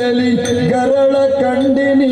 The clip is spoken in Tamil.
ಕಲ್ಲಲಿ ಗರಳ ಕಂಡಿನಿ